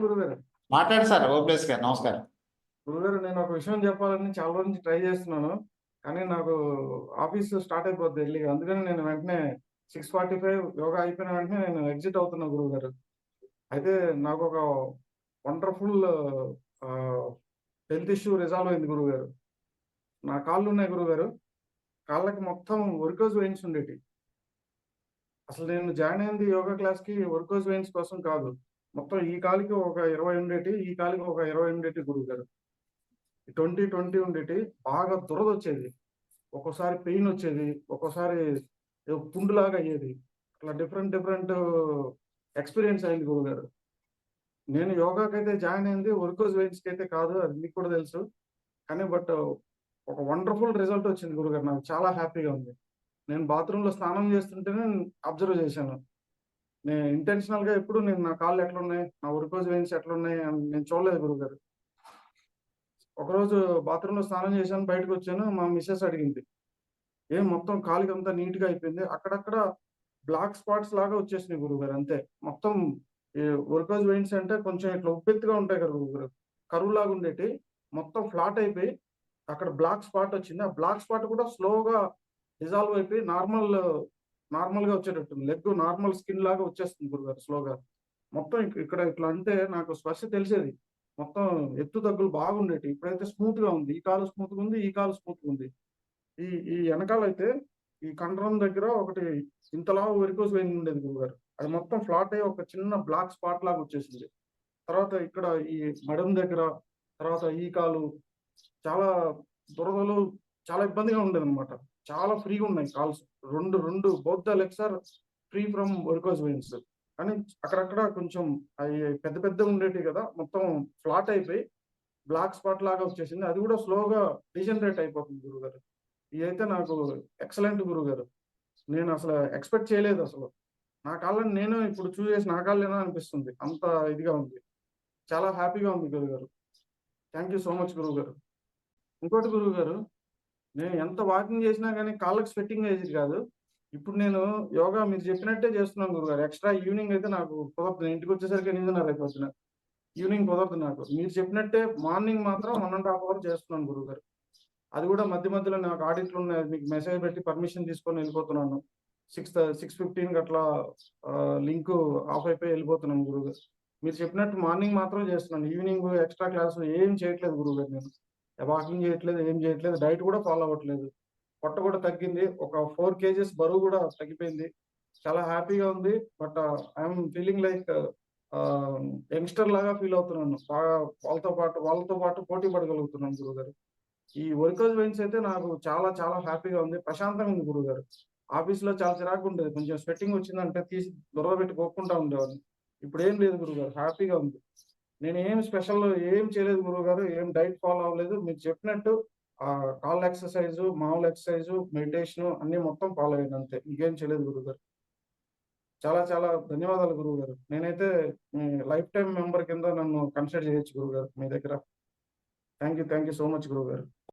గురుగారు. మాట్లాడు సార్ గారు నమస్కారం. గురుగారు నేను ఒక విషయం చెప్పాలని చాలా రోజు నుంచి ట్రై చేస్తున్నాను. కానీ నాకు ఆఫీస్ స్టార్ట్ అయిపోద్ది వెళ్ళి అందుకని నేను వెంటనే సిక్స్ ఫార్టీ ఫైవ్ యోగా అయిపోయిన వెంటనే నేను ఎగ్జిట్ అవుతున్నా గురుగారు. అయితే నాకు ఒక వండర్ఫుల్ హెల్త్ ఇష్యూ రిజాల్వ్ అయింది గురుగారు. నా కాళ్ళు ఉన్నాయి గురుగారు. కాళ్ళకి మొత్తం వర్కోజ్ వెయిన్స్ ఉండేటి. అసలు నేను జాయిన్ అయింది యోగా క్లాస్కి వర్కోజ్ వెయిన్స్ కోసం కాదు. మొత్తం ఈ కాలికి ఒక ఇరవై ఉండేటి ఈ కాలికి ఒక ఇరవై ఉండేటి గురువు గారు. ట్వంటీ ట్వంటీ ఉండేటి బాగా దురద వచ్చేది. ఒక్కోసారి పెయిన్ వచ్చేది ఒక్కోసారి పుండులాగా అయ్యేది. అట్లా డిఫరెంట్ డిఫరెంట్ ఎక్స్పీరియన్స్ అయింది గురువు గారు. నేను యోగాకి అయితే జాయిన్ అయింది వర్కోజ్ వెయిన్స్కి అయితే కాదు అది మీకు కూడా తెలుసు. కానీ బట్ ఒక వండర్ఫుల్ రిజల్ట్ వచ్చింది గురుగారు నాకు చాలా హ్యాపీగా ఉంది. నేను బాత్రూంలో స్నానం చేస్తుంటేనే అబ్జర్వ్ చేశాను. నేను ఇంటెన్షనల్గా ఎప్పుడు నేను నా కాళ్ళు ఎట్లున్నాయి నా ఉరికోజ్ వెయిన్స్ ఎట్లున్నాయి అని నేను చూడలేదు గురుగారు ఒకరోజు బాత్రూంలో స్నానం చేశాను బయటకు వచ్చాను మా మిస్సెస్ అడిగింది ఏం మొత్తం కాలికి అంతా నీట్గా అయిపోయింది? అక్కడక్కడ బ్లాక్ స్పాట్స్ లాగా వచ్చేసినాయి గురుగారు అంతే. మొత్తం ఈ ఉరికోజ్ వెయిన్స్ అంటే కొంచెం ఇట్లా ఉప్పెత్తుగా ఉంటాయి కదా గురుగారు కరువు లాగా ఉండేటి మొత్తం ఫ్లాట్ అయిపోయి అక్కడ బ్లాక్ స్పాట్ వచ్చింది. ఆ బ్లాక్ స్పాట్ కూడా స్లోగా డిజాల్వ్ అయిపోయి నార్మల్ నార్మల్గా వచ్చేటట్టుంది. లెగ్ నార్మల్ స్కిన్ లాగా వచ్చేస్తుంది గురుగారు స్లోగా. మొత్తం ఇక్కడ ఇట్లా అంటే నాకు స్పర్శ తెలిసేది. మొత్తం ఎత్తు తగ్గులు బాగుండేటి. ఇప్పుడైతే స్మూత్గా ఉంది. ఈ కాలు స్మూత్గా ఉంది ఈ కాలు స్మూత్గా ఉంది. ఈ ఈ వెనకాల అయితే ఈ కండరం దగ్గర ఒకటి ఇంతలా వెరికోస్ వెయిన్ ఉండేది గురుగారు. అది మొత్తం ఫ్లాట్ అయ్యి ఒక చిన్న బ్లాక్ స్పాట్ లాగా వచ్చేసింది. తర్వాత ఇక్కడ ఈ మడం దగ్గర తర్వాత ఈ కాలు చాలా దురదలు చాలా ఇబ్బందిగా ఉండేది అనమాట చాలా ఫ్రీగా ఉన్నాయి కాల్స్. రెండు రెండు both legs are free from workers veins కానీ అక్కడక్కడ కొంచెం అవి పెద్ద పెద్ద ఉండేటివి కదా మొత్తం ఫ్లాట్ అయిపోయి బ్లాక్ స్పాట్ లాగా వచ్చేసింది. అది కూడా స్లోగా డిజనరేట్ అయిపోతుంది గురుగారు. ఇదైతే నాకు ఎక్సలెంట్ గురుగారు. నేను అసలు ఎక్స్పెక్ట్ చేయలేదు అసలు. నా కాళ్ళని నేను ఇప్పుడు చూసేసి నా కాళ్ళేనా అనిపిస్తుంది. అంత ఇదిగా ఉంది. చాలా హ్యాపీగా ఉంది గురుగారు. థ్యాంక్ యూ సో మచ్ గురువు గారు ఇంకోటి గురువు గారు నేను ఎంత వాకింగ్ చేసినా కానీ కాళ్ళకి స్వెట్టింగ్ అయ్యేది కాదు. ఇప్పుడు నేను యోగా మీరు చెప్పినట్టే చేస్తున్నాను గురుగారు. ఎక్స్ట్రా ఈవినింగ్ అయితే నాకు కుదరదు. ఇంటికి వచ్చేసరికి ఎనిమిదిన్నర అయిపోతున్నా ఈవినింగ్ కుదరదు నాకు. మీరు చెప్పినట్టే మార్నింగ్ మాత్రం వన్ అండ్ హాఫ్ అవర్ చేస్తున్నాను గురుగారు. అది కూడా మధ్య మధ్యలో నాకు ఆడిట్లు ఉన్నాయి. మీకు మెసేజ్ పెట్టి పర్మిషన్ తీసుకొని వెళ్ళిపోతున్నాను. సిక్స్ సిక్స్ ఫిఫ్టీన్ అట్లా లింక్ ఆఫ్ అయిపోయి వెళ్ళిపోతున్నాను గురుగారు. మీరు చెప్పినట్టు మార్నింగ్ మాత్రం చేస్తున్నాను. ఈవినింగ్ ఎక్స్ట్రా క్లాసులు ఏం చేయట్లేదు గురుగారు నేను. వాకింగ్ చేయట్లేదు ఏం చేయట్లేదు డైట్ కూడా ఫాలో అవ్వట్లేదు. పొట్ట కూడా తగ్గింది ఒక ఫోర్ కేజెస్ బరువు కూడా తగ్గిపోయింది. చాలా హ్యాపీగా ఉంది but uh, I'm feeling like uh, um, youngster లాగా ఫీల్ అవుతున్నాను. బాగా వాళ్ళతో పాటు వాళ్ళతో పాటు పోటీ పడగలుగుతున్నాను గురుగారు. ఈ వర్కర్స్ వెయిన్స్ అయితే నాకు చాలా చాలా హ్యాపీగా ఉంది. ప్రశాంతంగా ఉంది గురుగారు. ఆఫీస్లో చాలా చిరాకు ఉండేది. కొంచెం స్వెట్టింగ్ వచ్చిందంటే తీసి దొరద పెట్టుకోకుండా ఉండేవాడిని. ఇప్పుడు ఏం లేదు గురుగారు హ్యాపీగా ఉంది. నేను ఏం స్పెషల్ ఏం చేయలేదు గురువు గారు ఏం డైట్ ఫాలో అవ్వలేదు. మీరు చెప్పినట్టు ఆ కాల్ ఎక్సర్సైజ్ మామూలు ఎక్సర్సైజ్ మెడిటేషన్ అన్ని మొత్తం ఫాలో అయ్యాను అంతే. ఇంకేం చేయలేదు గురువు గారు. చాలా చాలా ధన్యవాదాలు గురువు గారు. నేనైతే మీ లైఫ్ టైం మెంబర్ కింద నన్ను కన్సిడర్ చేయొచ్చు గురువు గారు మీ దగ్గర. Thank you thank you so much గురువు గారు.